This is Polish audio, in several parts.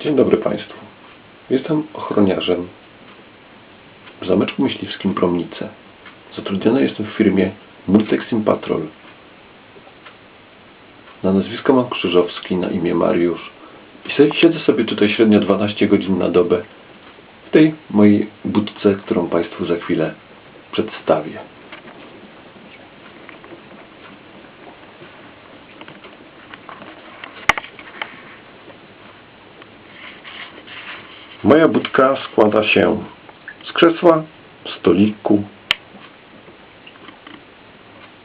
Dzień dobry Państwu. Jestem ochroniarzem w Zameczku Myśliwskim Promnice. Zatrudniony jestem w firmie Multexim Patrol. Na nazwisko mam Krzyżowski, na imię Mariusz. I siedzę sobie tutaj średnio 12 godzin na dobę w tej mojej budce, którą Państwu za chwilę przedstawię. Moja budka składa się z krzesła, stoliku,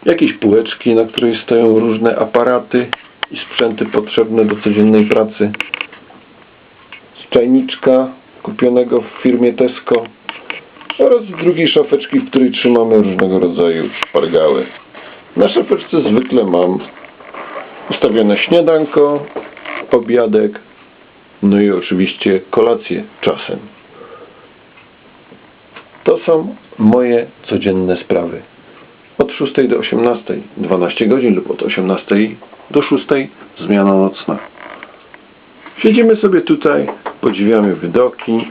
jakieś półeczki, na której stoją różne aparaty i sprzęty potrzebne do codziennej pracy, z czajniczka kupionego w firmie Tesco oraz z drugiej szafeczki, w której trzymamy różnego rodzaju szpargały. Na szafeczce zwykle mam ustawione śniadanko, obiadek, no i oczywiście kolację czasem. To są moje codzienne sprawy. Od 6 do 18, 12 godzin lub od 18 do 6 zmiana nocna. Siedzimy sobie tutaj, podziwiamy widoki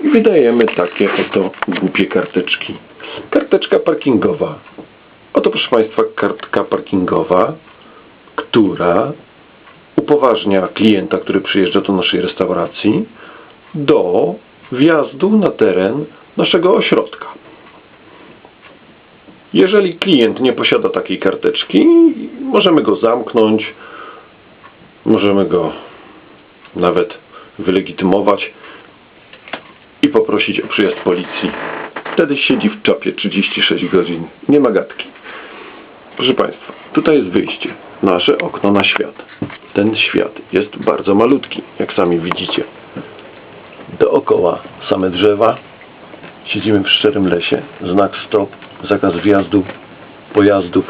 i wydajemy takie oto głupie karteczki. Karteczka parkingowa. Oto proszę Państwa kartka parkingowa, która upoważnia klienta, który przyjeżdża do naszej restauracji do wjazdu na teren naszego ośrodka. Jeżeli klient nie posiada takiej karteczki, możemy go zamknąć, możemy go nawet wylegitymować i poprosić o przyjazd policji. Wtedy siedzi w czapie 36 godzin. Nie ma gadki. Proszę Państwa, tutaj jest wyjście. Nasze okno na świat. Ten świat jest bardzo malutki, jak sami widzicie. Dookoła same drzewa. Siedzimy w szczerym lesie. Znak stop, zakaz wjazdu pojazdów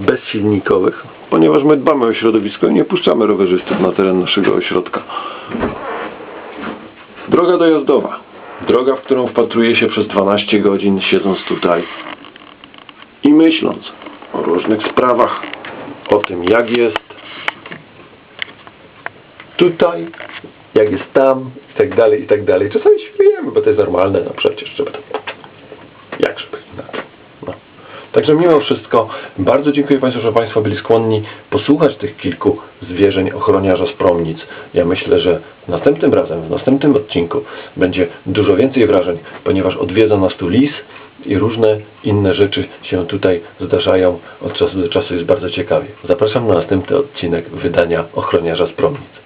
bezsilnikowych, ponieważ my dbamy o środowisko i nie puszczamy rowerzystów na teren naszego ośrodka. Droga dojazdowa. Droga, w którą wpatruję się przez 12 godzin, siedząc tutaj i myśląc o różnych sprawach, o tym jak jest tutaj, jak jest tam i tak dalej, i tak dalej. Czasami śmiejemy, bo to jest normalne, no przecież, żeby to... Jak żeby. No. Także mimo wszystko bardzo dziękuję Państwu, że Państwo byli skłonni posłuchać tych kilku zwierzeń ochroniarza z Promnic. Ja myślę, że następnym razem, w następnym odcinku będzie dużo więcej wrażeń, ponieważ odwiedza nas tu lis i różne inne rzeczy się tutaj zdarzają od czasu do czasu. Jest bardzo ciekawie. Zapraszam na następny odcinek wydania ochroniarza z Promnic.